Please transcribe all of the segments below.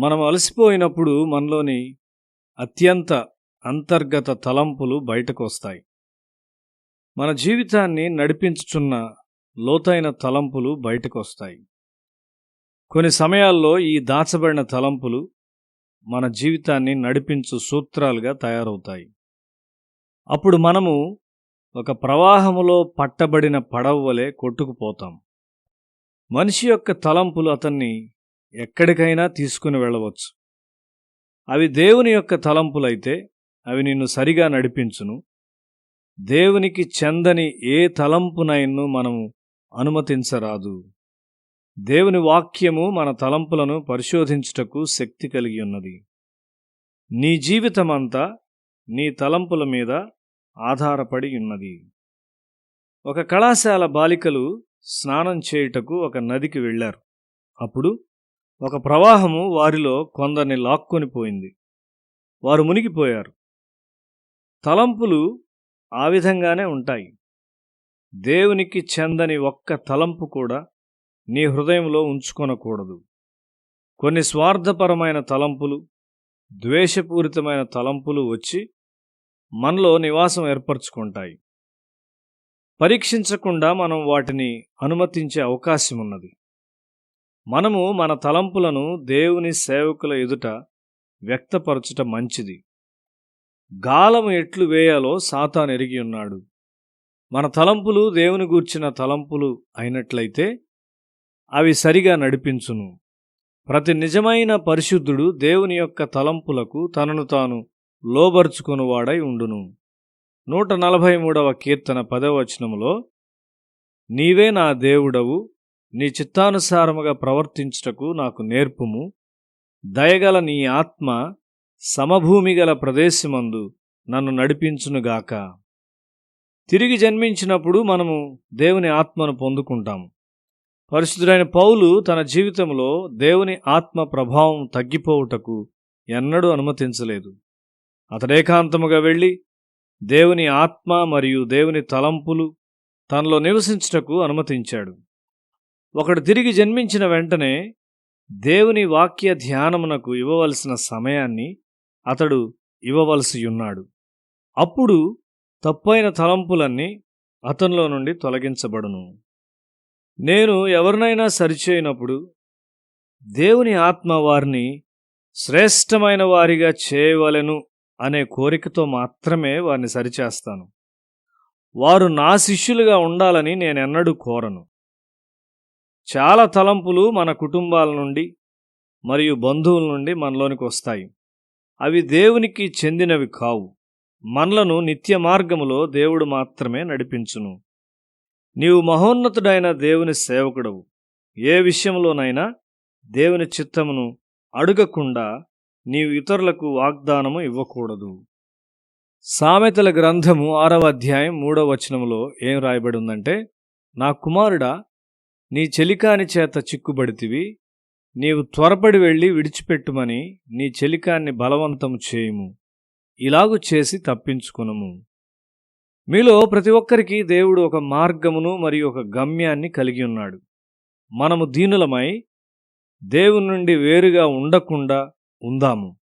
మనం అలసిపోయినప్పుడు మనలోని అత్యంత అంతర్గత తలంపులు బయటకు వస్తాయి మన జీవితాన్ని నడిపించుచున్న లోతైన తలంపులు బయటకు వస్తాయి కొన్ని సమయాల్లో ఈ దాచబడిన తలంపులు మన జీవితాన్ని నడిపించు సూత్రాలుగా తయారవుతాయి. అప్పుడు మనము ఒక ప్రవాహములో పట్టబడిన పడవ వలె కొట్టుకుపోతాం. మనిషి యొక్క తలంపులు అతన్ని ఎక్కడికైనా తీసుకుని వెళ్ళవచ్చు. అవి దేవుని యొక్క తలంపులైతే అవి నిన్ను సరిగా నడిపించును. దేవునికి చెందని ఏ తలంపునైన్ను మనము అనుమతించరాదు. దేవుని వాక్యము మన తలంపులను పరిశోధించుటకు శక్తి కలిగి ఉన్నది. నీ జీవితమంతా నీ తలంపుల మీద ఆధారపడి ఉన్నది. ఒక కళాశాల బాలికలు స్నానం చేయుటకు ఒక నదికి వెళ్ళారు. అప్పుడు ఒక ప్రవాహము వారిలో కొందరిని లాక్కొని పోయింది. వారు మునిగిపోయారు. తలంపులు ఆ విధంగానే ఉంటాయి. దేవునికి చెందని ఒక్క తలంపు కూడా నీ హృదయంలో ఉంచుకొనకూడదు. కొన్ని స్వార్థపరమైన తలంపులు ద్వేషపూరితమైన తలంపులు వచ్చి మనలో నివాసం ఏర్పరచుకుంటాయి. పరీక్షించకుండా మనం వాటిని అనుమతించే అవకాశం ఉన్నది మనము మన తలంపులను దేవుని సేవకుల ఎదుట వ్యక్తపరచుట మంచిది. గాలము ఎట్లు వేయాలో సాతాన్ ఎరిగి ఉన్నాడు. మన తలంపులు దేవుని గూర్చిన తలంపులు అయినట్లయితే అవి సరిగా నడిపించును. ప్రతి నిజమైన పరిశుద్ధుడు దేవుని యొక్క తలంపులకు తనను తాను లోబరుచుకొనువాడై ఉండును. నూట నలభై మూడవ కీర్తన పదవచనములో నీవే నా దేవుడవు నీ చిత్తానుసారముగా ప్రవర్తించుటకు నాకు నేర్పుము. దయగల నీ ఆత్మ సమభూమి గల ప్రదేశమందు నన్ను నడిపించునుగాక తిరిగి జన్మించినప్పుడు మనము దేవుని ఆత్మను పొందుకుంటాము. పరిశుద్ధుడైన పౌలు తన జీవితంలో దేవుని ఆత్మ ప్రభావం తగ్గిపోవుటకు ఎన్నడూ అనుమతించలేదు. అతడేకాంతముగా వెళ్ళి దేవుని ఆత్మ మరియు దేవుని తలంపులు తనలో నివసించుటకు అనుమతించాడు. ఒకడు తిరిగి జన్మించిన వెంటనే దేవుని వాక్య ధ్యానమునకు ఇవ్వవలసిన సమయాన్ని అతడు ఇవ్వవలసి ఉన్నాడు అప్పుడు తప్పైన తలంపులన్నీ అతనిలో నుండి తొలగించబడును. నేను ఎవరినైనా సరిచేయనప్పుడు దేవుని ఆత్మ వారిని శ్రేష్టమైన వారిగా చేయవలెను అనే కోరికతో మాత్రమే వారిని సరిచేస్తాను. వారు నా శిష్యులుగా ఉండాలని నేనెన్నడూ కోరను. చాలా తలంపులు మన కుటుంబాల నుండి మరియు బంధువుల నుండి మనలోనికి వస్తాయి. అవి దేవునికి చెందినవి కావు. మనలను నిత్య మార్గములో దేవుడు మాత్రమే నడిపించును. నీవు మహోన్నతుడైన దేవుని సేవకుడవు. ఏ విషయంలోనైనా దేవుని చిత్తమును అడగకుండా నీవు ఇతరులకు వాగ్దానము ఇవ్వకూడదు. సామెతల గ్రంథము ఆరవ అధ్యాయం మూడవ వచనములో ఏం రాయబడి ఉందంటే నా కుమారుడా నీ చెలికాని చేత చిక్కుబడితివి నీవు త్వరపడి వెళ్ళి విడిచిపెట్టుమని నీ చెలికాన్ని బలవంతము చేయుము. ఇలాగు చేసి తప్పించుకునుము. మీలో ప్రతి ఒక్కరికి దేవుడు ఒక మార్గమును మరియు ఒక గమ్యాన్ని కలిగి ఉన్నాడు మనము దీనులమై దేవుని నుండి వేరుగా ఉండకుండా ఉందాము.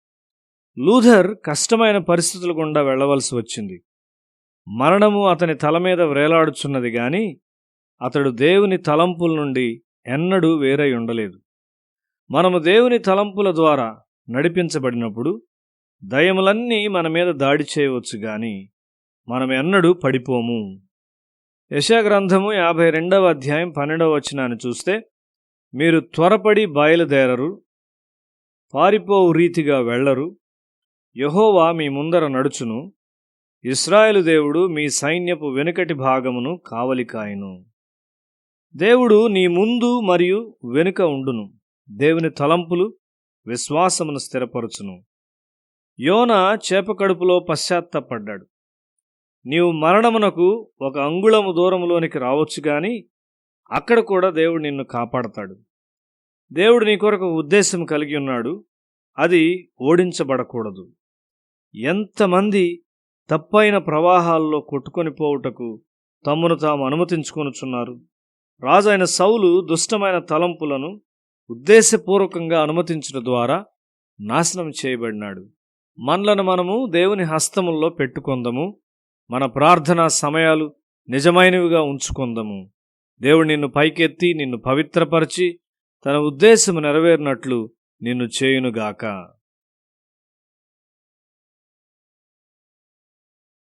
లూథర్ కష్టమైన పరిస్థితుల గుండా వెళ్ళవలసి వచ్చింది. మరణము అతని తల మీద వ్రేలాడుచున్నది గాని అతడు దేవుని తలంపుల నుండి ఎన్నడూ వేరై ఉండలేదు. మనము దేవుని తలంపుల ద్వారా నడిపించబడినప్పుడు దయములన్నీ మన మీద దాడి చేయవచ్చు గాని మనం ఎన్నడూ పడిపోము. యశాగ్రంథము యాభై రెండవ అధ్యాయం పన్నెండవ వచనాన్ని చూస్తే మీరు త్వరపడి బయలుదేరరు పారిపోవు రీతిగా వెళ్ళరు యహోవా మీ ముందర నడుచును ఇస్రాయేలు దేవుడు మీ సైన్యపు వెనుకటి భాగమును కావలికాయను. దేవుడు నీ ముందు మరియు వెనుక ఉండును. దేవుని తలంపులు విశ్వాసమును స్థిరపరచును. యోన చేప కడుపులో పశ్చాత్తపడ్డాడు. నీవు మరణమునకు ఒక అంగుళము దూరంలోనికి రావచ్చు గాని అక్కడ కూడా దేవుడు నిన్ను కాపాడతాడు. దేవుడు నీ కొరకు ఉద్దేశం కలిగి ఉన్నాడు. అది ఓడించబడకూడదు. ఎంతమంది తప్పైన ప్రవాహాల్లో కొట్టుకొని పోవుటకు తమ్మును తాము అనుమతించుకొనుచున్నారు? రాజైన సౌలు దుష్టమైన తలంపులను ఉద్దేశపూర్వకంగా అనుమతించడం ద్వారా నాశనం చేయబడినాడు. మనలను మనము దేవుని హస్తముల్లో పెట్టుకుందాము. మన ప్రార్థనా సమయాలు నిజమైనవిగా ఉంచుకుందాము. దేవుడు నిన్ను పైకెత్తి నిన్ను పవిత్రపరిచి తన ఉద్దేశము నెరవేరినట్లు నిన్ను చేయునుగాక.